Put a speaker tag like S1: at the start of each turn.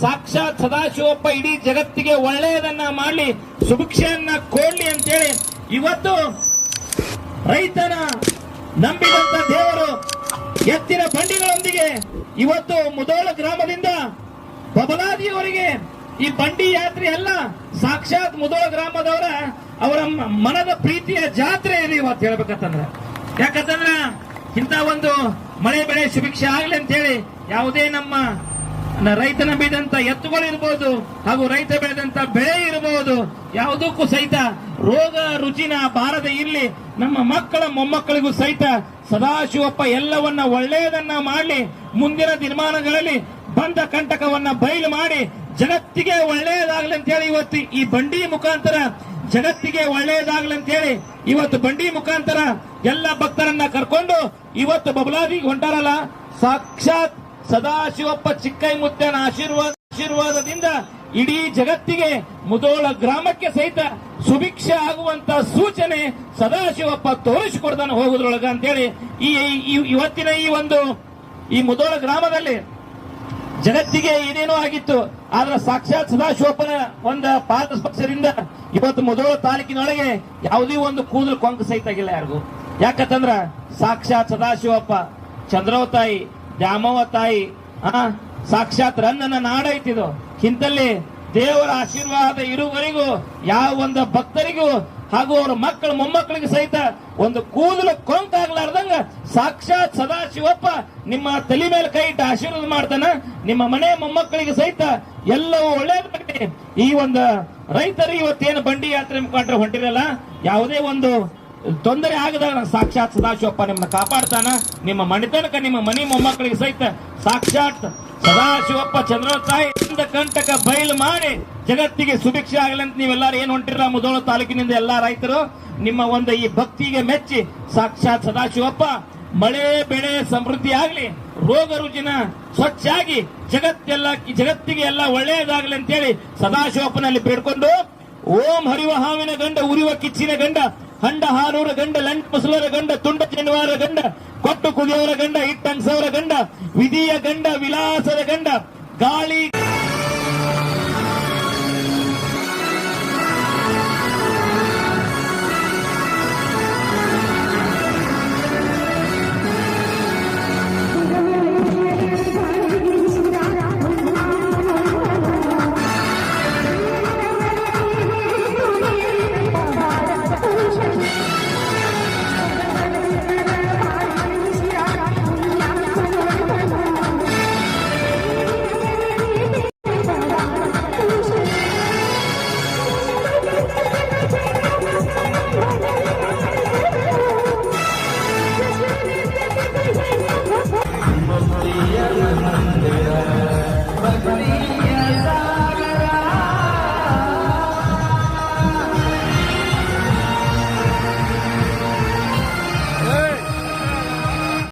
S1: ಸಾಕ್ಷಾತ್ ಸದಾಶಿವಪ್ಪ ಇಡೀ ಜಗತ್ತಿಗೆ ಒಳ್ಳೆಯದನ್ನ ಮಾಡಲಿ, ಸುಭಿಕ್ಷೆಯನ್ನ ಕೊಡ್ಲಿ ಅಂತೇಳಿ ಇವತ್ತು ರೈತನ ನಂಬಿದಂತ ದೇವರು ಎತ್ತಿನ ಬಂಡಿಗಳೊಂದಿಗೆ ಇವತ್ತು ಮುದೋಳ ಗ್ರಾಮದಿಂದ ಬಬಲಾದಿಯವರಿಗೆ ಈ ಬಂಡಿ ಯಾತ್ರೆ ಅಲ್ಲ ಸಾಕ್ಷಾತ್ ಮುದೋಳ ಗ್ರಾಮದವರ ಅವರ ಮನದ ಪ್ರೀತಿಯ ಜಾತ್ರೆ ಇದೆ ಇವತ್ತು ಹೇಳ್ಬೇಕಂತಂದ್ರೆ? ಯಾಕಂತಂದ್ರ ಇಂಥ ಒಂದು ಮಳೆ ಬೆಳೆ ಸುಭಿಕ್ಷೆ ಆಗ್ಲಿ ಅಂತ ಹೇಳಿ ಯಾವುದೇ ನಮ್ಮ ರೈತನ ನಂಬಿದಂತ ಎತ್ತುಗಳು ಇರಬಹುದು ಹಾಗೂ ರೈತ ಬೆಳೆದಂತ ಬೆಳೆ ಇರಬಹುದು ಯಾವುದಕ್ಕೂ ಸಹಿತ ರೋಗ ರುಚಿನ ಬಾರದೆ ಇರಲಿ, ನಮ್ಮ ಮಕ್ಕಳ ಮೊಮ್ಮಕ್ಕಳಿಗೂ ಸಹಿತ ಸದಾಶಿವಪ್ಪ ಎಲ್ಲವನ್ನ ಒಳ್ಳೆಯದನ್ನ ಮಾಡಲಿ, ಮುಂದಿನ ದಿನಮಾನಗಳಲ್ಲಿ ಬಂದ ಕಂಟಕವನ್ನ ಬಯಲು ಮಾಡಿ, ಜಗತ್ತಿಗೆ ಒಳ್ಳೆಯದಾಗಲಿ ಅಂತ ಹೇಳಿ ಇವತ್ತು ಈ ಬಂಡಿ ಮುಖಾಂತರ, ಜಗತ್ತಿಗೆ ಒಳ್ಳೆಯದಾಗಲಿ ಅಂತ ಹೇಳಿ ಇವತ್ತು ಬಂಡಿ ಮುಖಾಂತರ ಎಲ್ಲ ಭಕ್ತರನ್ನ ಕರ್ಕೊಂಡು ಇವತ್ತು ಬಬಲಾದಿಗೆ ಹೊಂಟಾರಲ್ಲ, ಸಾಕ್ಷಾತ್ ಸದಾಶಿವಪ್ಪ ಚಿಕ್ಕೈ ಮುತ್ತನ ಆಶೀರ್ವಾದ ಆಶೀರ್ವಾದದಿಂದ ಇಡೀ ಜಗತ್ತಿಗೆ ಮುದೋಳ ಗ್ರಾಮಕ್ಕೆ ಸಹಿತ ಸುಭಿಕ್ಷೆ ಆಗುವಂತ ಸೂಚನೆ ಸದಾಶಿವಪ್ಪ ತೋರಿಸಿಕೊಡ್ತಾನೆ ಹೋಗುದ್ರೊಳಗ ಅಂತೇಳಿ ಈ ಈ- ಇವತ್ತಿನ ಈ ಒಂದು ಈ ಮುದೋಳ ಗ್ರಾಮದಲ್ಲಿ ಜಗತ್ತಿಗೆ ಏನೇನೋ ಆಗಿತ್ತು. ಆದ್ರೆ ಸಾಕ್ಷಾತ್ ಸದಾಶಿವಪ್ಪನ ಒಂದು ಪಾತ್ರ ಪಕ್ಷದಿಂದ ಇವತ್ತು ಮುದೋಳ ತಾಲೂಕಿನೊಳಗೆ ಯಾವುದೇ ಒಂದು ಕೂದಲು ಕೊಂಕ ಸಹಿತ ಆಗಿಲ್ಲ ಯಾರಿಗೂ. ಯಾಕಂತಂದ್ರ ಸಾಕ್ಷಾತ್ ಸದಾಶಿವಪ್ಪ ಚಂದ್ರವ ತಾಯಿ ದ್ಯಾಮವ್ವ ತಾಯಿ, ಆ, ಸಾಕ್ಷಾತ್ ರನ್ನನ ನಾಡೈತಿದು. ಇಂತಲ್ಲಿ ದೇವರ ಆಶೀರ್ವಾದ ಇರುವವರೆಗೂ, ಯಾವ ಒಂದು ಭಕ್ತರಿಗೂ, ಹಾಗೂ ಅವರ ಮಕ್ಕಳು ಮೊಮ್ಮಕ್ಕಳಿಗೆ ಸಹಿತ ಒಂದು ಕೂದಲು ಕೊಂಕಾಗ್ಲಾರ್ದಂಗ ಸಾಕ್ಷಾತ್ ಸದಾಶಿವಪ್ಪ ನಿಮ್ಮ ತಲೆ ಮೇಲೆ ಕೈ ಇಟ್ಟು ಆಶೀರ್ವಾದ ಮಾಡ್ತಾನ. ನಿಮ್ಮ ಮನೆ ಮೊಮ್ಮಕ್ಕಳಿಗೆ ಸಹಿತ ಎಲ್ಲವೂ ಒಳ್ಳೇದಾಗಲಿ ಈ ಒಂದು ರೈತರು ಇವತ್ತೇನು ಬಂಡಿ ಯಾತ್ರೆ ಮುಖಾಂತರ ಹೊಂಟಿರಲ್ಲ, ಯಾವುದೇ ಒಂದು ತೊಂದರೆ ಆಗದಾಗ ಸಾಕ್ಷಾತ್ ಸದಾಶಿವಪ್ಪ ನಿಮ್ಮನ್ನ ಕಾಪಾಡ್ತಾನ. ನಿಮ್ಮ ಮಣಿತನಕ ನಿಮ್ಮ ಮನೆ ಮೊಮ್ಮಕ್ಕಳಿಗೆ ಸಹಿತ ಸಾಕ್ಷಾತ್ ಸದಾಶಿವಪ್ಪ ಚಂದ್ರ ತಾಯಿ ಇಂದ ಕಂಟಕ ಬಯಲು ಮಾಡಿ ಜಗತ್ತಿಗೆ ಸುಭಿಕ್ಷೆ ಆಗಲಿ ಅಂತ ನೀವೆಲ್ಲರೂ ಏನ್ ಹೊಂಟಿರ ಮುದೋಳ ತಾಲೂಕಿನಿಂದ ಎಲ್ಲಾ ರೈತರು? ನಿಮ್ಮ ಒಂದು ಈ ಭಕ್ತಿಗೆ ಮೆಚ್ಚಿ ಸಾಕ್ಷಾತ್ ಸದಾಶಿವಪ್ಪ, ಮಳೆ, ಬೆಳೆ, ಸಮೃದ್ಧಿ ಆಗ್ಲಿ, ರೋಗ ರುಜಿನ ಸ್ವಚ್ಛಾಗಿ ಜಗತ್ತೆಲ್ಲ, ಜಗತ್ತಿಗೆ ಎಲ್ಲ ಒಳ್ಳೆಯದಾಗಲಿ ಅಂತೇಳಿ ಸದಾಶಿವಪ್ಪನಲ್ಲಿ ಬೇಡ್ಕೊಂಡು ಓಂ ಹರಿವ ಹಾವಿನ ಗಂಡ, ಉರಿವ ಕಿಚ್ಚಿನ ಗಂಡ ಹಂಡ ಹಾರೂರ ಗಂಡ, ಲಂಟ್ ಮುಸಲರ ಗಂಡ, ತುಂಡ ಚೆನ್ನುವಾರ ಗಂಡ, ಕೊಟ್ಟು ಕುದಿಯವರ ಗಂಡ ಇಟ್ಟಂಗ್ಸವರ ಗಂಡ, ವಿಧಿಯ ಗಂಡ, ವಿಲಾಸದ ಗಂಡ, ಗಾಳಿ